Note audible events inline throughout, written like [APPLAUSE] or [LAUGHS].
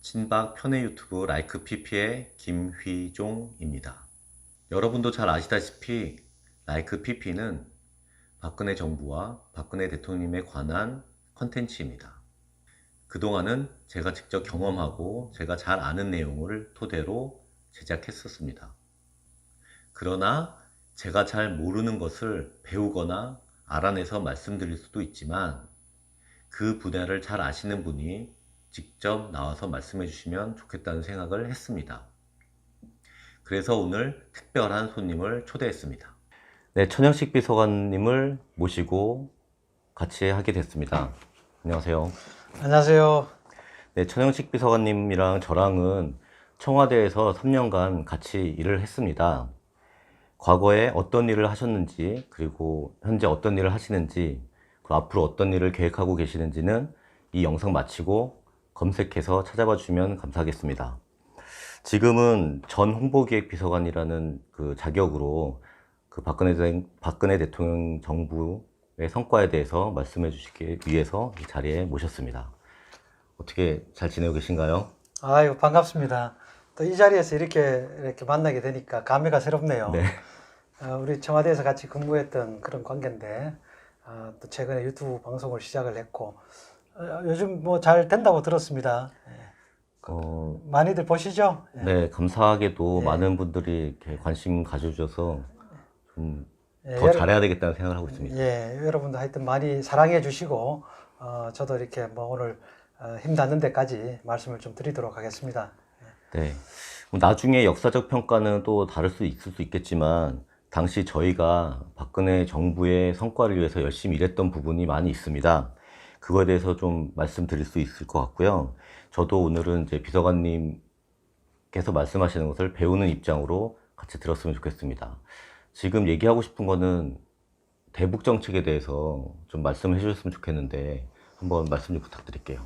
친박 편의 유튜브 라이크 PP의 김휘종입니다. 여러분도 잘 아시다시피 라이크 PP는 박근혜 정부와 박근혜 대통령님에 관한 컨텐츠입니다. 그동안은 제가 직접 경험하고 제가 잘 아는 내용을 토대로 제작했었습니다. 그러나 제가 잘 모르는 것을 배우거나 알아내서 말씀드릴 수도 있지만 그 분야를 잘 아시는 분이 직접 나와서 말씀해 주시면 좋겠다는 생각을 했습니다. 그래서 오늘 특별한 손님을 초대했습니다. 네, 천영식 비서관님을 모시고 같이 하게 됐습니다. 안녕하세요. 안녕하세요. 네, 천영식 비서관님이랑 저랑은 청와대에서 3년간 같이 일을 했습니다. 과거에 어떤 일을 하셨는지, 그리고 현재 어떤 일을 하시는지, 그리고 앞으로 어떤 일을 계획하고 계시는지는 이 영상 마치고 검색해서 찾아봐 주시면 감사하겠습니다. 지금은 전 홍보기획 비서관이라는 그 자격으로 그 박근혜, 대- 박근혜 대통령 정부의 성과에 대해서 말씀해 주시기 위해서 이 자리에 모셨습니다. 어떻게 잘 지내고 계신가요? 아유 반갑습니다. 또 이 자리에서 이렇게 이렇게 만나게 되니까 감회가 새롭네요. 네. 어, 우리 청와대에서 같이 근무했던 그런 관계인데 어, 또 최근에 유튜브 방송을 시작을 했고 어, 요즘 뭐 잘 된다고 들었습니다. 예. 어, 많이들 보시죠? 예. 네, 감사하게도 네. 많은 분들이 이렇게 관심 가져주셔서 좀더 예, 잘해야 되겠다는 생각을 하고 있습니다. 예, 여러분도 하여튼 많이 사랑해 주시고 어, 저도 이렇게 뭐 오늘 어, 힘 닿는 데까지 말씀을 좀 드리도록 하겠습니다. 네. 뭐 나중에 역사적 평가는 또 다를 수 있을 수 있겠지만 당시 저희가 박근혜 정부의 성과를 위해서 열심히 일했던 부분이 많이 있습니다. 그거에 대해서 좀 말씀드릴 수 있을 것 같고요. 저도 오늘은 이제 비서관님께서 말씀하시는 것을 배우는 입장으로 같이 들었으면 좋겠습니다. 지금 얘기하고 싶은 거는 대북 정책에 대해서 좀 말씀해 주셨으면 좋겠는데 한번 말씀 좀 부탁드릴게요.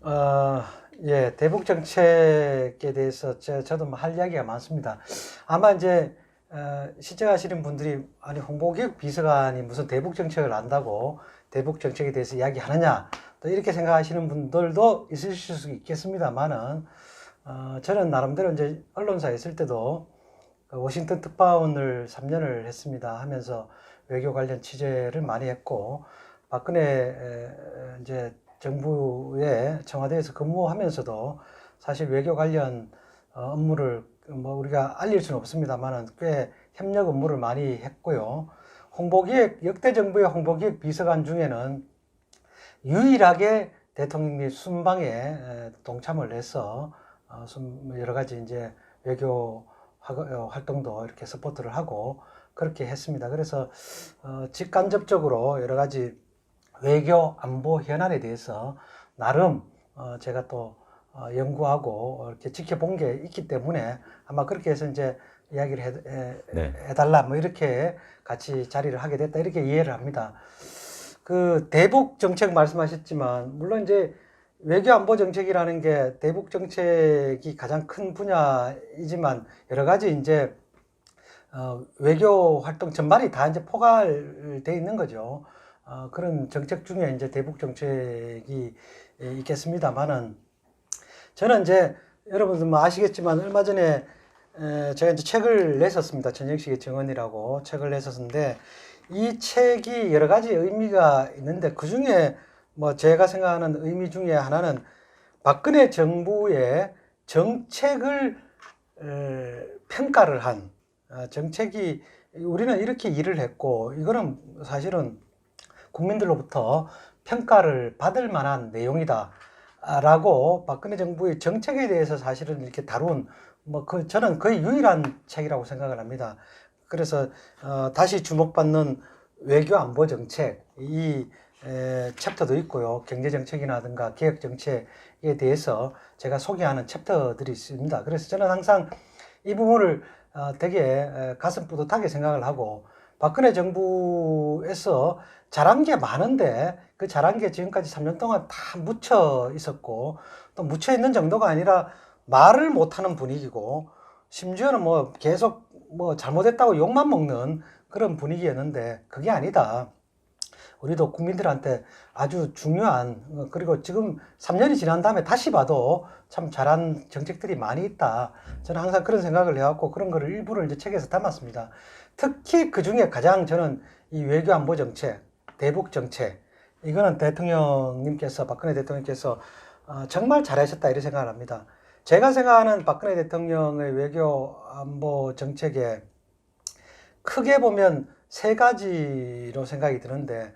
어, 예, 대북 정책에 대해서 저, 저도 뭐 할 이야기가 많습니다. 아마 이제 어, 시청하시는 분들이 아니 홍보기획 비서관이 무슨 대북 정책을 안다고 대북 정책에 대해서 이야기하느냐 또 이렇게 생각하시는 분들도 있으실 수 있겠습니다만은 어, 저는 나름대로 이제 언론사에 있을 때도 그 워싱턴 특파원을 3년을 했습니다. 하면서 외교 관련 취재를 많이 했고 박근혜 에, 이제 정부의 청와대에서 근무하면서도 사실 외교 관련 어, 업무를 뭐 우리가 알릴 수는 없습니다만은 꽤 협력 업무를 많이 했고요. 홍보기획 역대 정부의 홍보기획 비서관 중에는 유일하게 대통령님 순방에 에, 동참을 해서 어, 순- 여러 가지 이제 외교 화- 어, 활동도 이렇게 서포트를 하고 그렇게 했습니다. 그래서 어, 직간접적으로 여러 가지 외교 안보 현안에 대해서 나름 어, 제가 또 어, 연구하고 이렇게 지켜본 게 있기 때문에 아마 그렇게 해서 이제 이야기를 해, 해, 네. 해달라 뭐 이렇게 같이 자리를 하게 됐다 이렇게 이해를 합니다. 그 대북 정책 말씀하셨지만 물론 이제 외교 안보 정책이라는 게 대북 정책이 가장 큰 분야이지만 여러 가지 이제 어, 외교 활동 전반이 다 이제 포괄돼 있는 거죠. 어, 그런 정책 중에 이제 대북 정책이 예, 있겠습니다만은 저는 이제 여러분들 뭐 아시겠지만 얼마 전에 에, 제가 이제 책을 냈었습니다. 전영식의 정언이라고 책을 냈었는데 이 책이 여러 가지 의미가 있는데 그 중에 뭐 제가 생각하는 의미 중에 하나는 박근혜 정부의 정책을 에, 평가를 한 어, 정책이 우리는 이렇게 일을 했고 이거는 사실은 국민들로부터 평가를 받을 만한 내용이다. 라고 박근혜 정부의 정책에 대해서 사실은 이렇게 다룬 뭐 그 저는 거의 유일한 책이라고 생각을 합니다. 그래서 어, 다시 주목받는 외교 안보 정책 이 에, 챕터도 있고요. 경제 정책이라든가 개혁 정책에 대해서 제가 소개하는 챕터들이 있습니다. 그래서 저는 항상 이 부분을 어, 되게 에, 가슴 뿌듯하게 생각을 하고 박근혜 정부에서 잘한 게 많은데 그 잘한 게 지금까지 3년 동안 다 묻혀 있었고 또 묻혀 있는 정도가 아니라 말을 못하는 분위기고 심지어는 뭐 계속 뭐 잘못했다고 욕만 먹는 그런 분위기였는데 그게 아니다. 우리도 국민들한테 아주 중요한 어, 그리고 지금 3년이 지난 다음에 다시 봐도 참 잘한 정책들이 많이 있다. 저는 항상 그런 생각을 해왔고 그런 거를 일부를 이제 책에서 담았습니다. 특히 그 중에 가장 저는 이 외교 안보 정책, 대북 정책 이거는 대통령님께서 박근혜 대통령께서 어, 정말 잘하셨다 이런 생각을 합니다. 제가 생각하는 박근혜 대통령의 외교 안보 정책에 크게 보면 세 가지로 생각이 드는데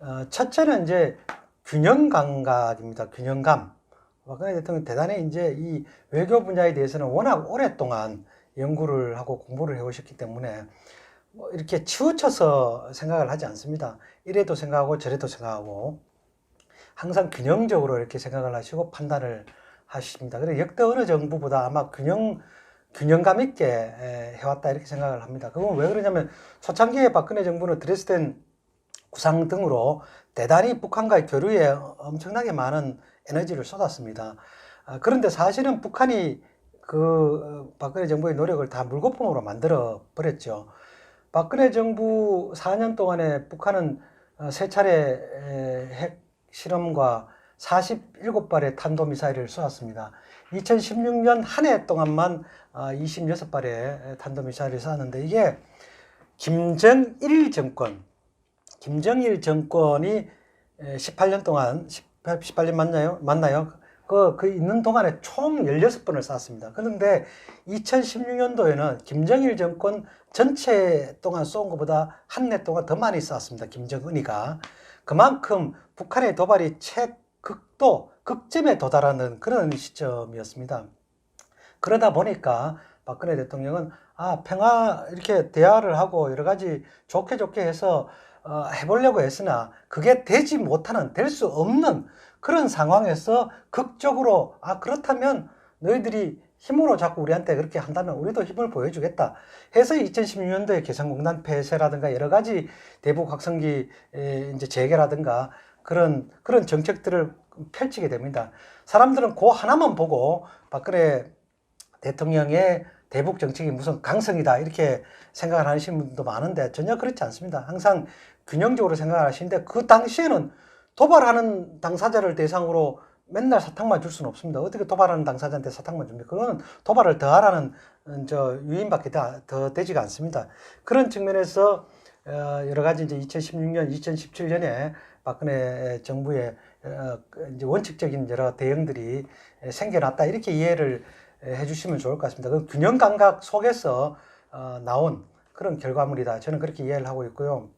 어, 첫째는 이제 균형 감각입니다. 균형감. 박근혜 대통령 대단히 이제 이 외교 분야에 대해서는 워낙 오랫동안 연구를 하고 공부를 해오셨기 때문에 뭐 이렇게 치우쳐서 생각을 하지 않습니다. 이래도 생각하고 저래도 생각하고 항상 균형적으로 이렇게 생각을 하시고 판단을 하십니다. 그래서 역대 어느 정부보다 아마 균형 균형감 있게 에, 해왔다 이렇게 생각을 합니다. 그건 왜 그러냐면 초창기에 박근혜 정부는 드레스덴 구상 등으로 대단히 북한과의 교류에 엄청나게 많은 에너지를 쏟았습니다. 아, 그런데 사실은 북한이 그 어, 박근혜 정부의 노력을 다 물거품으로 만들어 버렸죠. 박근혜 정부 4년 동안에 북한은 어, 세 차례 에, 핵 실험과 47발의 탄도미사일을 쏘았습니다. 2016년 한 해 동안만 26발의 탄도미사일을 쏘았는데 이게 김정일 정권, 김정일 정권이 18년 동안 18, 18년 맞나요? 맞나요? 그, 그 있는 동안에 총 16번을 쐈습니다. 그런데 2016년도에는 김정일 정권 전체 동안 쏜 것보다 한 해 동안 더 많이 쐈습니다. 김정은이가. 그만큼 북한의 도발이 최극도, 극점에 도달하는 그런 시점이었습니다. 그러다 보니까 박근혜 대통령은 아, 평화 이렇게 대화를 하고 여러 가지 좋게 좋게 해서 어, 해보려고 했으나 그게 되지 못하는, 될 수 없는 그런 상황에서 극적으로 아, 그렇다면 너희들이 힘으로 자꾸 우리한테 그렇게 한다면 우리도 힘을 보여주겠다. 해서 2016년도에 개성공단 폐쇄라든가 여러 가지 대북 확성기 에, 이제 재개라든가 그런 그런 정책들을 펼치게 됩니다. 사람들은 그 하나만 보고 박근혜 대통령의 대북 정책이 무슨 강성이다 이렇게 생각을 하시는 분도 많은데 전혀 그렇지 않습니다. 항상 균형적으로 생각을 하시는데 그 당시에는 도발하는 당사자를 대상으로 맨날 사탕만 줄 수는 없습니다. 어떻게 도발하는 당사자한테 사탕만 줍니까? 그거는 도발을 더 하라는 어, 저 유인밖에 다, 더 되지가 않습니다. 그런 측면에서 어, 여러 가지 이제 2016년, 2017년에 박근혜 정부의 어, 그 이제 원칙적인 여러 대응들이 생겨났다 이렇게 이해를 해주시면 좋을 것 같습니다. 그 균형 감각 속에서 어, 나온 그런 결과물이다. 저는 그렇게 이해를 하고 있고요.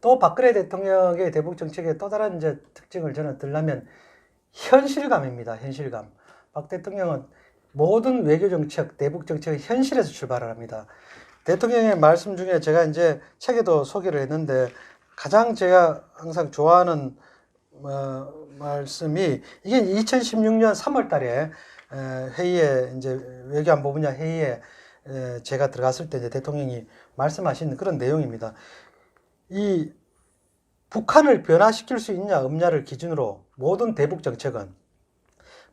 또 박근혜 대통령의 대북 정책의 또 다른 이제 특징을 저는 들라면 현실감입니다. 현실감. 박 대통령은 모든 외교 정책, 대북 정책의 현실에서 출발을 합니다. 대통령의 말씀 중에 제가 이제 책에도 소개를 했는데 가장 제가 항상 좋아하는 어, 말씀이 이게 2016년 3월 달에 에, 회의에 이제 외교안보 분야 회의에 에, 제가 들어갔을 때 이제 대통령이 말씀하신 그런 내용입니다. 이 북한을 변화시킬 수 있냐 없냐를 기준으로 모든 대북 정책은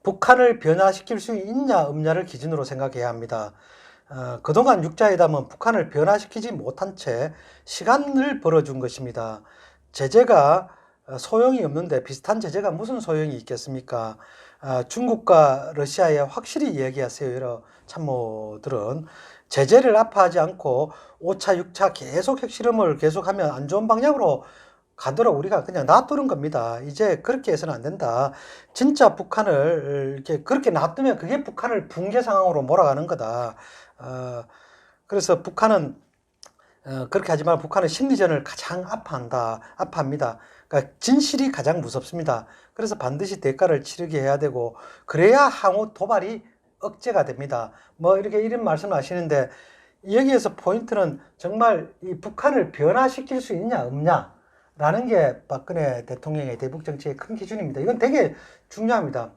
북한을 변화시킬 수 있냐 없냐를 기준으로 생각해야 합니다. 어, 그동안 육자회담은 북한을 변화시키지 못한 채 시간을 벌어준 것입니다. 제재가 어, 소용이 없는데 비슷한 제재가 무슨 소용이 있겠습니까? 아, 중국과 러시아에 확실히 얘기하세요. 여러 참모들은 제재를 아파하지 않고 5차, 6차 계속 핵실험을 계속하면 안 좋은 방향으로 가도록 우리가 그냥 놔두는 겁니다. 이제 그렇게 해서는 안 된다. 진짜 북한을 이렇게 그렇게 놔두면 그게 북한을 붕괴 상황으로 몰아가는 거다. 어, 그래서 북한은 어, 그렇게 하지 말고 북한은 심리전을 가장 아파한다, 아파합니다. 그러니까 진실이 가장 무섭습니다. 그래서 반드시 대가를 치르게 해야 되고 그래야 향후 도발이 억제가 됩니다. 뭐 이렇게 이런 말씀을 하시는데 여기에서 포인트는 정말 이 북한을 변화시킬 수 있냐 없냐 라는 게 박근혜 대통령의 대북 정책의 큰 기준입니다. 이건 되게 중요합니다.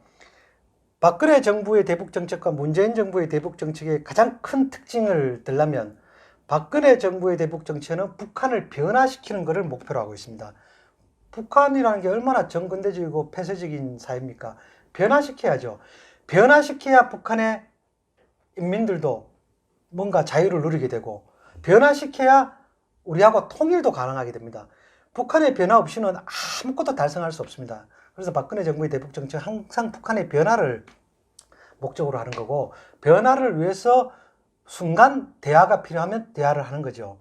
박근혜 정부의 대북 정책과 문재인 정부의 대북 정책의 가장 큰 특징을 들라면 박근혜 정부의 대북 정책은 북한을 변화시키는 것을 목표로 하고 있습니다. 북한이라는 게 얼마나 정근대적이고 폐쇄적인 사회입니까? 변화시켜야죠. 변화시켜야 북한의 인민들도 뭔가 자유를 누리게 되고 변화시켜야 우리하고 통일도 가능하게 됩니다. 북한의 변화 없이는 아무것도 달성할 수 없습니다. 그래서 박근혜 정부의 대북 정책 항상 북한의 변화를 목적으로 하는 거고 변화를 위해서 순간 대화가 필요하면 대화를 하는 거죠.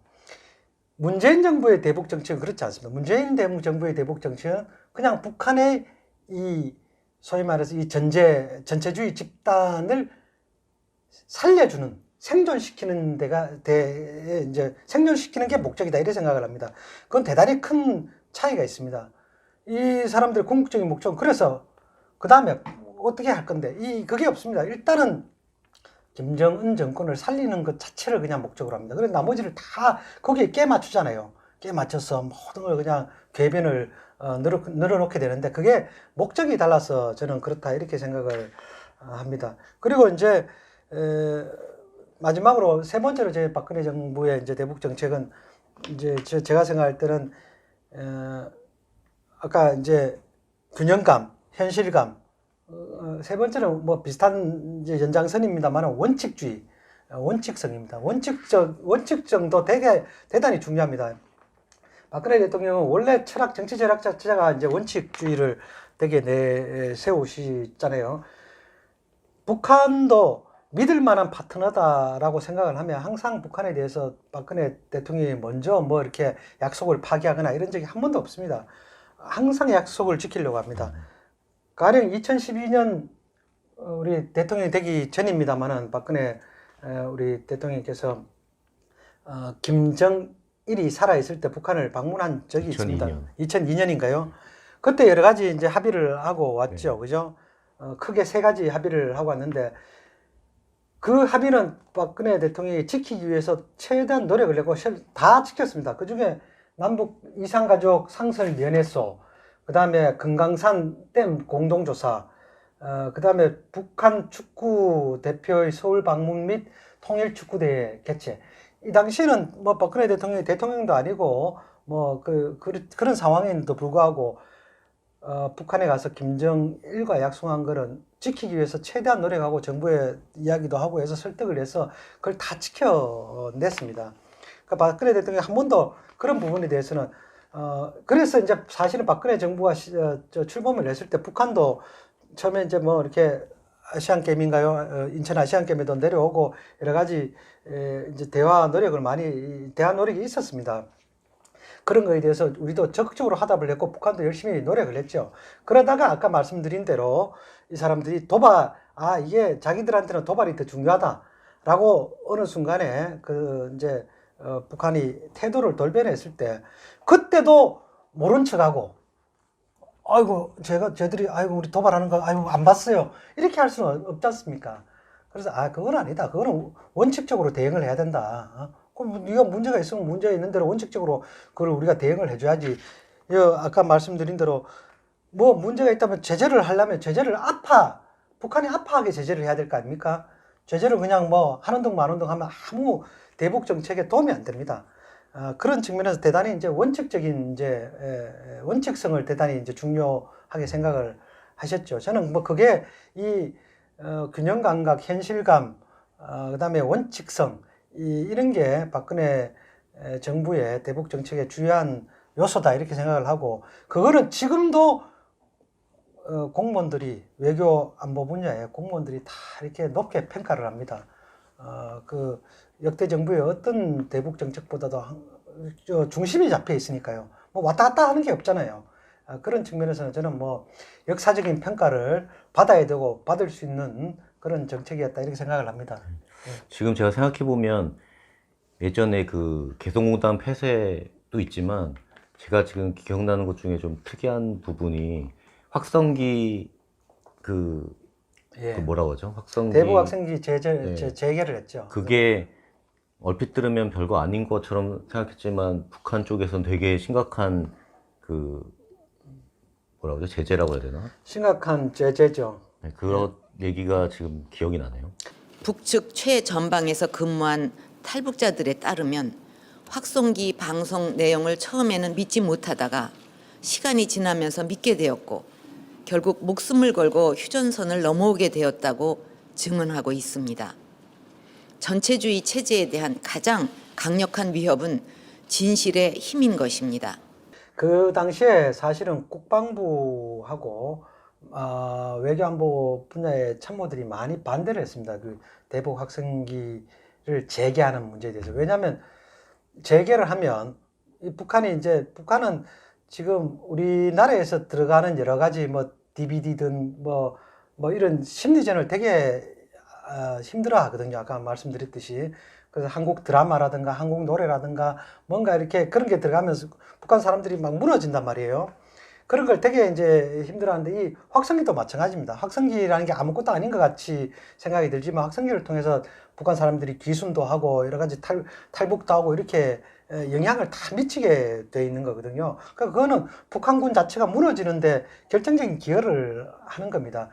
문재인 정부의 대북 정책은 그렇지 않습니다. 문재인 정부의 대북 정책은 그냥 북한의 이 소위 말해서 이 전제 전체주의 집단을 살려주는 생존시키는 데가 대 이제 생존시키는 게 목적이다 이렇게 생각을 합니다. 그건 대단히 큰 차이가 있습니다. 이 사람들의 궁극적인 목적은 그래서 그 다음에 어떻게 할 건데 이 그게 없습니다. 일단은 김정은 정권을 살리는 것 자체를 그냥 목적으로 합니다. 그래서 나머지를 다 거기에 깨 맞추잖아요. 깨 맞춰서 모든 걸 그냥 궤변을 어, 늘어, 늘어놓게 되는데 그게 목적이 달라서 저는 그렇다 이렇게 생각을 어, 합니다. 그리고 이제 에, 마지막으로 세 번째로 제 박근혜 정부의 이제 대북 정책은 이제 저- 제가 생각할 때는 어, 아까 이제 균형감, 현실감 어, 세 번째는 뭐 비슷한 이제 연장선입니다만 원칙주의, 어, 원칙성입니다. 원칙적 원칙성도 되게 대단히 중요합니다. 박근혜 대통령은 원래 철학 정치 철학 자체가 이제 원칙주의를 되게 내세우시잖아요. 북한도 믿을 만한 파트너다라고 생각을 하면 항상 북한에 대해서 박근혜 대통령이 먼저 뭐 이렇게 약속을 파기하거나 이런 적이 한 번도 없습니다. 항상 약속을 지키려고 합니다. 가령 2012년 어, 우리 대통령이 되기 전입니다만은 박근혜 에, 우리 대통령께서 어, 김정 일이 살아 있을 때 북한을 방문한 적이 있습니다. 2002년. 2002년인가요? 그때 여러 가지 이제 합의를 하고 왔죠, 그죠? 어, 크게 세 가지 합의를 하고 왔는데 그 합의는 박근혜 대통령이 지키기 위해서 최대한 노력을 실- 다 지켰습니다. 그 중에 남북 이산가족 상설 면회소, 그 다음에 금강산 댐 공동조사, 어, 그 다음에 북한 축구 대표의 서울 방문 및 통일 축구대회 개최. 이 당시에는 뭐 박근혜 대통령이 대통령도 아니고 뭐 그, 그, 그 런 상황에도 불구하고 어, 북한에 가서 김정일과 약속한 거는 지키기 위해서 최대한 노력하고 정부에 이야기도 하고 해서 설득을 해서 그걸 다 지켜냈습니다. 그러니까 박근혜 대통령이 한 번도 그런 부분에 대해서는 어, 그래서 이제 사실은 박근혜 정부가 시, 어, 저 출범을 했을 때 북한도 처음에 이제 뭐 이렇게 아시안 게임인가요? 어, 인천 아시안 게임에도 내려오고 여러 가지 에, 이제 대화 노력을 많이 대화 노력이 있었습니다. 그런 거에 대해서 우리도 적극적으로 하답을 했고 북한도 열심히 노력을 했죠. 그러다가 아까 말씀드린 대로 이 사람들이 도발 아 이게 자기들한테는 도발이 더 중요하다라고 어느 순간에 그 이제 어, 북한이 태도를 돌변했을 때 그때도 모른 척하고 아이고 제가 저들이 아이고 우리 도발하는 거 아이고 안 봤어요 이렇게 할 수는 없지 않습니까? 그래서 아 그건 아니다 그거는 원칙적으로 대응을 해야 된다. 어? 그럼 네가 문제가 있으면 문제 있는 대로 원칙적으로 그걸 우리가 대응을 해줘야지. 여, 아까 말씀드린 대로 뭐 문제가 있다면 제재를 하려면 제재를 아파 북한이 아파하게 제재를 해야 될 거 아닙니까? 제재를 그냥 뭐 하는 둥 마는 둥 하면 아무 대북 정책에 도움이 안 됩니다. 아, 그런 측면에서 대단히 이제 원칙적인 이제 원칙성을 대단히 이제 중요하게 생각을 하셨죠. 저는 뭐 그게 이 어, 균형 감각, 현실감, 어, 그다음에 원칙성 이, 이런 게 박근혜 에, 정부의 대북 정책의 주요한 요소다 이렇게 생각을 하고 그거는 지금도 어, 공무원들이 외교 안보 분야의 공무원들이 다 이렇게 높게 평가를 합니다. 어, 그 역대 정부의 어떤 대북 정책보다도 중심이 잡혀 있으니까요. 뭐 왔다 갔다 하는 게 없잖아요. 아, 그런 측면에서는 저는 뭐 역사적인 평가를 받아야 되고 받을 수 있는 그런 정책이었다 이렇게 생각을 합니다. 지금 제가 생각해 보면 예전에 그 개성공단 폐쇄도 있지만 제가 지금 기억나는 것 중에 좀 특이한 부분이 확성기 그, 예. 그 뭐라고 하죠? 확성기 대북 학생기 제재 네. 제, 재개를 했죠. 그게 얼핏 들으면 별거 아닌 것처럼 생각했지만 북한 쪽에서는 되게 심각한 그 뭐라고 하죠? 제재라고 해야 되나? 심각한 제재죠. 네, 그런 얘기가 지금 기억이 나네요. 북측 최전방에서 근무한 탈북자들에 따르면 확송기 방송 내용을 처음에는 믿지 못하다가 시간이 지나면서 믿게 되었고 결국 목숨을 걸고 휴전선을 넘어오게 되었다고 증언하고 있습니다. 전체주의 체제에 대한 가장 강력한 위협은 진실의 힘인 것입니다. 그 당시에 사실은 국방부하고 어, 외교안보 분야의 참모들이 많이 반대를 했습니다. 그 대북 확성기를 재개하는 문제에 대해서. 왜냐하면 재개를 하면 이 북한이 이제 북한은 지금 우리나라에서 들어가는 여러 가지 뭐 DVD든 뭐, 뭐 이런 심리전을 되게 어, 힘들어 하거든요. 아까 말씀드렸듯이. 그래서 한국 드라마라든가 한국 노래라든가 뭔가 이렇게 그런 게 들어가면서 북한 사람들이 막 무너진단 말이에요. 그런 걸 되게 이제 힘들어하는데 이 확성기도 마찬가지입니다. 확성기라는 게 아무것도 아닌 것 같이 생각이 들지만 확성기를 통해서 북한 사람들이 귀순도 하고 여러 가지 탈, 탈북도 하고 이렇게 에, 영향을 다 미치게 돼 있는 거거든요. 그러니까 그거는 북한군 자체가 무너지는데 결정적인 기여를 하는 겁니다.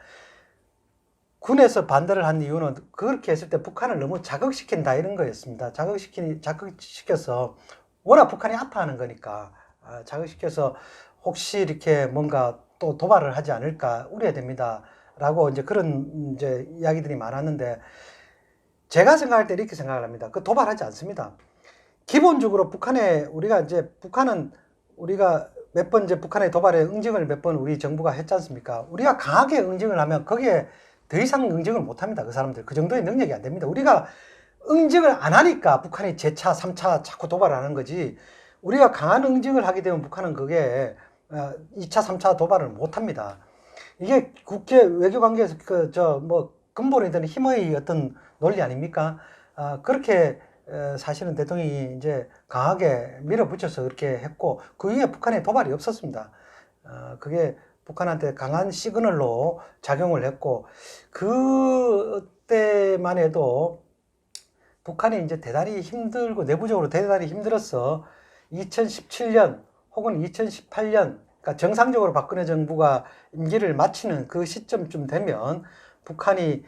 군에서 반대를 한 이유는 그렇게 했을 때 북한을 너무 자극시킨다 이런 거였습니다. 자극시키, 자극시켜서 워낙 북한이 아파하는 거니까 아, 자극시켜서 혹시 이렇게 뭔가 또 도발을 하지 않을까 우려됩니다. 라고 이제 그런 이제 이야기들이 많았는데 제가 생각할 때 이렇게 생각을 합니다. 그 도발하지 않습니다. 기본적으로 북한에 우리가 이제 북한은 우리가 몇 번 이제 북한의 도발에 응징을 몇 번 우리 정부가 했지 않습니까? 우리가 강하게 응징을 하면 거기에 더 이상 응징을 못 합니다. 그 사람들. 그 정도의 능력이 안 됩니다. 우리가 응징을 안 하니까 북한이 제차, 삼차 자꾸 도발하는 거지. 우리가 강한 응징을 하게 되면 북한은 그게 어, 2차, 3차 도발을 못 합니다. 이게 국제 외교 관계에서 그 저 뭐 근본이 되는 힘의 어떤 논리 아닙니까? 아, 그렇게 에, 사실은 대통령이 이제 강하게 밀어붙여서 그렇게 했고 그 이후에 북한에 도발이 없었습니다. 어, 그게 북한한테 강한 시그널로 작용을 했고 그때만 해도 북한이 이제 대단히 힘들고 내부적으로 대단히 힘들었어. 2017년 혹은 2018년 그러니까 정상적으로 박근혜 정부가 임기를 마치는 그 시점쯤 되면 북한이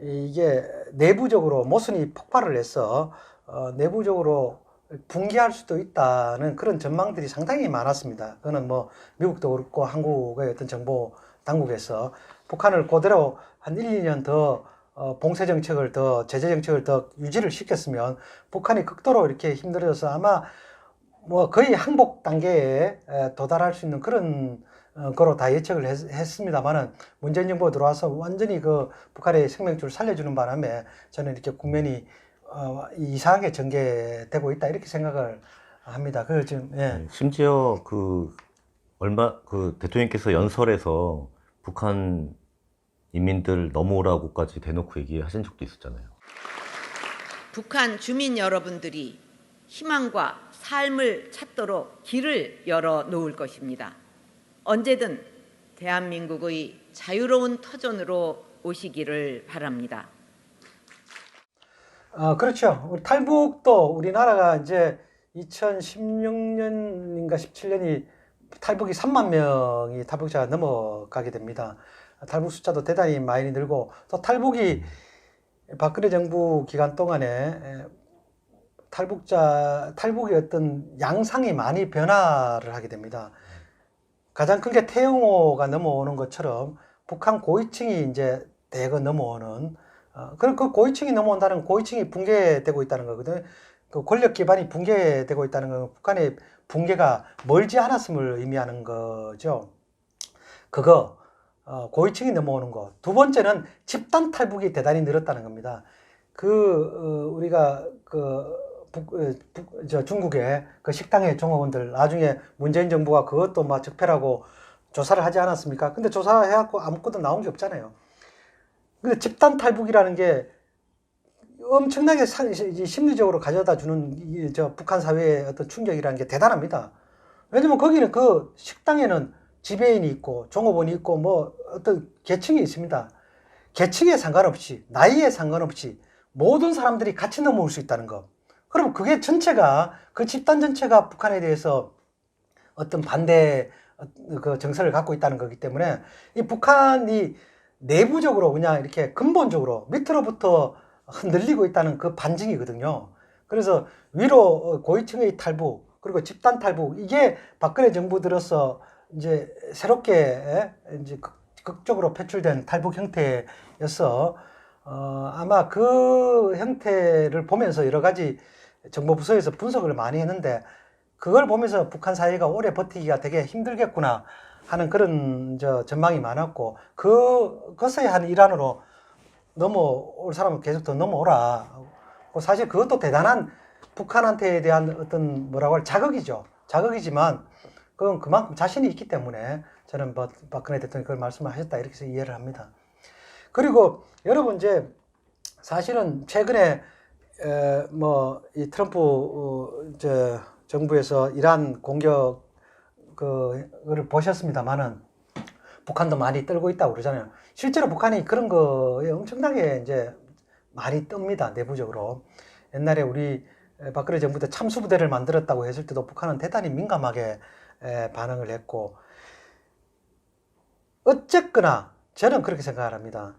이게 내부적으로 모순이 폭발을 해서 어, 내부적으로 붕괴할 수도 있다는 그런 전망들이 상당히 많았습니다. 그거는 뭐 미국도 그렇고 한국의 어떤 정보 당국에서 북한을 그대로 한 1, 2년 더 어, 봉쇄 정책을 더 제재 정책을 더 유지를 시켰으면 북한이 극도로 이렇게 힘들어져서 아마 뭐 거의 항복 단계에 에, 도달할 수 있는 그런 어, 거로 다 예측을 했, 했습니다만은 문재인 정부가 들어와서 완전히 그 북한의 생명줄을 살려주는 바람에 저는 이렇게 국면이 어, 이상하게 전개되고 있다 이렇게 생각을 합니다. 그 지금 예. 네, 심지어 그 얼마 그 대통령께서 연설에서 북한 인민들 넘어오라고까지 대놓고 얘기하신 적도 있었잖아요. 북한 주민 여러분들이 희망과 삶을 찾도록 길을 열어 놓을 것입니다. 언제든 대한민국의 자유로운 터전으로 오시기를 바랍니다. 어, 그렇죠. 우리 탈북도 우리나라가 이제 2016년인가 17년이 탈북이 3만 명이 탈북자가 넘어가게 됩니다. 탈북 숫자도 대단히 많이 늘고 또 탈북이 박근혜 정부 기간 동안에 에, 탈북자 탈북의 어떤 양상이 많이 변화를 하게 됩니다. 가장 큰 게 태영호가 넘어오는 것처럼 북한 고위층이 이제 대거 넘어오는 어, 그럼 그 고위층이 넘어온다는 고위층이 붕괴되고 있다는 거거든요. 그 권력 기반이 붕괴되고 있다는 건 북한의 붕괴가 멀지 않았음을 의미하는 거죠. 그거 어, 고위층이 넘어오는 거. 두 번째는 집단 탈북이 대단히 늘었다는 겁니다. 그 어, 우리가 그 북, 어, 북, 저 중국의 그 식당의 종업원들 나중에 문재인 정부가 그것도 막 적폐라고 조사를 하지 않았습니까? 근데 조사해갖고 아무것도 나온 게 없잖아요. 그 집단 탈북이라는 게 엄청나게 심리적으로 가져다 주는 이저 북한 사회의 어떤 충격이라는 게 대단합니다. 왜냐면 거기는 그 식당에는 지배인이 있고 종업원이 있고 뭐 어떤 계층이 있습니다. 계층에 상관없이 나이에 상관없이 모든 사람들이 같이 넘어올 수 있다는 거. 그럼 그게 전체가 그 집단 전체가 북한에 대해서 어떤 반대 어, 그 정서를 갖고 있다는 거기 때문에 이 북한이 내부적으로 그냥 이렇게 근본적으로 밑으로부터 [LAUGHS] 흔들리고 있다는 그 반증이거든요. 그래서 위로 어, 고위층의 탈북 그리고 집단 탈북 이게 박근혜 정부 들어서 이제 새롭게 에, 이제 극- 극적으로 표출된 탈북 형태여서 어, 아마 그 형태를 보면서 여러 가지 정보 부서에서 분석을 많이 했는데 그걸 보면서 북한 사회가 오래 버티기가 되게 힘들겠구나 하는 그런 저 전망이 많았고 그 그것의 한 일환으로 넘어올 사람은 계속 더 넘어오라. 그 사실 그것도 대단한 북한한테 대한 어떤 뭐라고 할 자극이죠. 자극이지만 그건 그만큼 자신이 있기 때문에 저는 뭐 박근혜 대통령이 그걸 말씀을 하셨다 이렇게 이해를 합니다. 그리고 여러분 이제 사실은 최근에 뭐 이 트럼프 어, 저 정부에서 이란 공격 그를 보셨습니다만은 북한도 많이 떨고 있다고 그러잖아요. 실제로 북한이 그런 거에 엄청나게 이제 많이 뜹니다 내부적으로. 옛날에 우리 박근혜 정부 때 참수부대를 만들었다고 했을 때도 북한은 대단히 민감하게 에, 반응을 했고 어쨌거나 저는 그렇게 생각을 합니다.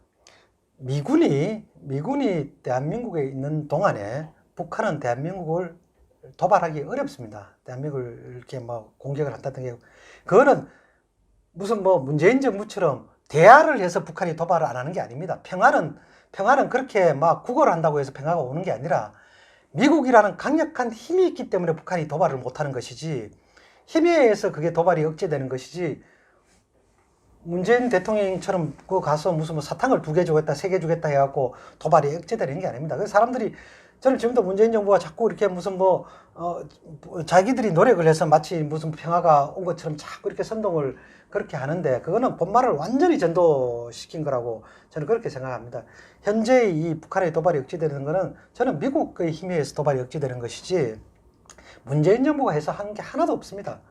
미군이 미군이 대한민국에 있는 동안에 북한은 대한민국을 도발하기 어렵습니다. 대한민국을 이렇게 뭐 공격을 한다든가 그거는 무슨 뭐 문재인 정부처럼 대화를 해서 북한이 도발을 안 하는 게 아닙니다. 평화는 평화는 그렇게 막 구걸을 한다고 해서 평화가 오는 게 아니라 미국이라는 강력한 힘이 있기 때문에 북한이 도발을 못 하는 것이지 힘에 의해서 그게 도발이 억제되는 것이지 문재인 대통령처럼 그 가서 무슨 뭐 사탕을 두 개 주겠다, 세 개 주겠다 해갖고 도발이 억제되는 게 아닙니다. 그래서 사람들이 저는 지금도 문재인 정부가 자꾸 이렇게 무슨 뭐, 어, 자기들이 노력을 해서 마치 무슨 평화가 온 것처럼 자꾸 이렇게 선동을 그렇게 하는데 그거는 본말을 완전히 전도시킨 거라고 저는 그렇게 생각합니다. 현재 이 북한의 도발이 억제되는 거는 저는 미국의 힘에 의해서 도발이 억제되는 것이지 문재인 정부가 해서 한 게 하나도 없습니다.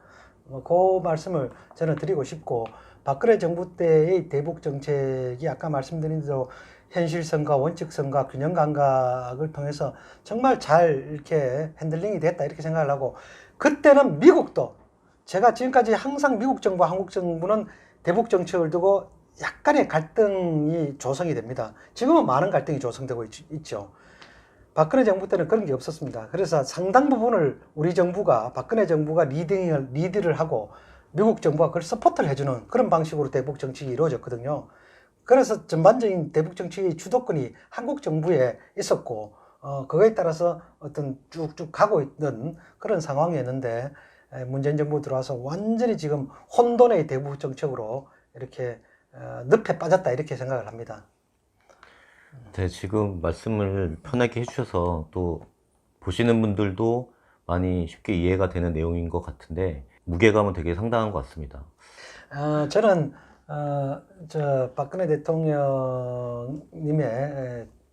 뭐그 말씀을 저는 드리고 싶고 박근혜 정부 때의 대북 정책이 아까 말씀드린 대로 현실성과 원칙성과 균형 감각을 통해서 정말 잘 이렇게 핸들링이 됐다 이렇게 생각을 하고 그때는 미국도 제가 지금까지 항상 미국 정부와 한국 정부는 대북 정책을 두고 약간의 갈등이 조성이 됩니다. 지금은 많은 갈등이 조성되고 있, 죠 박근혜 정부 때는 그런 게 없었습니다. 그래서 상당 부분을 우리 정부가 박근혜 정부가 리딩을 리드를 하고 미국 정부가 그걸 서포트를 해주는 그런 방식으로 대북 정책이 이루어졌거든요. 그래서 전반적인 대북 정책의 주도권이 한국 정부에 있었고 어, 그거에 따라서 어떤 쭉쭉 가고 있는 그런 상황이었는데 에, 문재인 정부 들어와서 완전히 지금 혼돈의 대북 정책으로 이렇게 어, 늪에 빠졌다 이렇게 생각을 합니다. 네, 지금 말씀을 편하게 해주셔서 또 보시는 분들도 많이 쉽게 이해가 되는 내용인 것 같은데 무게감은 되게 상당한 것 같습니다. 어, 저는 어, 저 박근혜 대통령님의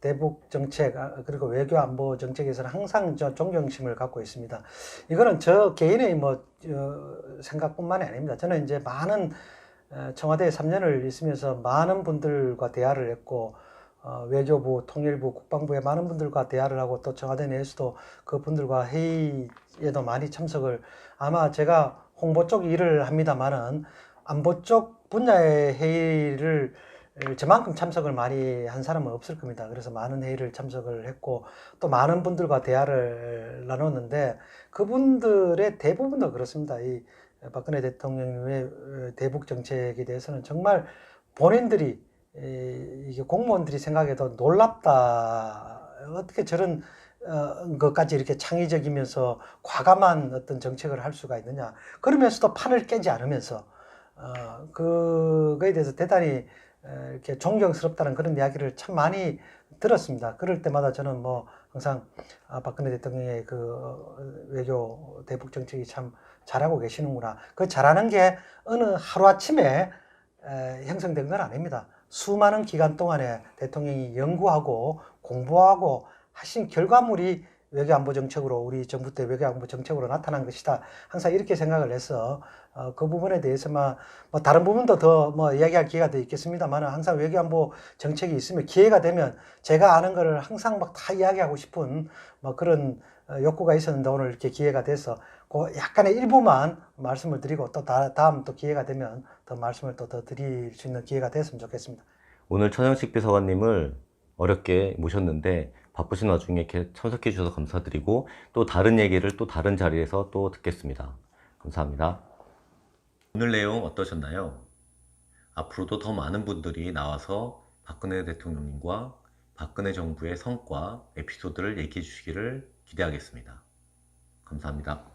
대북 정책 아, 그리고 외교 안보 정책에서는 항상 저 존경심을 갖고 있습니다. 이거는 저 개인의 뭐 어, 생각뿐만이 아닙니다. 저는 이제 많은 어, 청와대에 3년을 있으면서 많은 분들과 대화를 했고 어, 외교부, 통일부, 국방부의 많은 분들과 대화를 하고 또 청와대 내에서도 그 분들과 회의에도 많이 참석을 아마 제가 홍보 쪽 일을 합니다만은 안보 쪽 분야의 회의를 저만큼 참석을 많이 한 사람은 없을 겁니다. 그래서 많은 회의를 참석을 했고 또 많은 분들과 대화를 나눴는데 그분들의 대부분 다 그렇습니다. 이 박근혜 대통령의 대북 정책에 대해서는 정말 본인들이 이게 공무원들이 생각해도 놀랍다. 어떻게 저런 어, 것까지 이렇게 창의적이면서 과감한 어떤 정책을 할 수가 있느냐. 그러면서도 판을 깨지 않으면서 어, 그거에 대해서 대단히 이렇게 존경스럽다는 그런 이야기를 참 많이 들었습니다. 그럴 때마다 저는 뭐 항상 아, 박근혜 대통령의 그 어, 외교 대북 정책이 참 잘하고 계시는구나. 그 잘하는 게 어느 하루아침에 형성된 건 아닙니다. 수많은 기간 동안에 대통령이 연구하고 공부하고 하신 결과물이 외교안보 정책으로 우리 정부 때 외교안보 정책으로 나타난 것이다. 항상 이렇게 생각을 해서 어, 그 부분에 대해서만 뭐 다른 부분도 더 뭐 이야기할 기회가 더 있겠습니다만 항상 외교안보 정책이 있으면 기회가 되면 제가 아는 거를 항상 막 다 이야기하고 싶은 뭐 그런 어, 욕구가 있었는데 오늘 이렇게 기회가 돼서 그 약간의 일부만 말씀을 드리고 또 다, 다음 또 기회가 되면 더 말씀을 또 더 드릴 수 있는 기회가 됐으면 좋겠습니다. 오늘 천영식 비서관님을 어렵게 모셨는데 바쁘신 와중에 이렇게 참석해 주셔서 감사드리고 또 다른 얘기를 또 다른 자리에서 또 듣겠습니다. 감사합니다. 오늘 내용 어떠셨나요? 앞으로도 더 많은 분들이 나와서 박근혜 대통령님과 박근혜 정부의 성과, 에피소드를 얘기해 주시기를 기대하겠습니다. 감사합니다.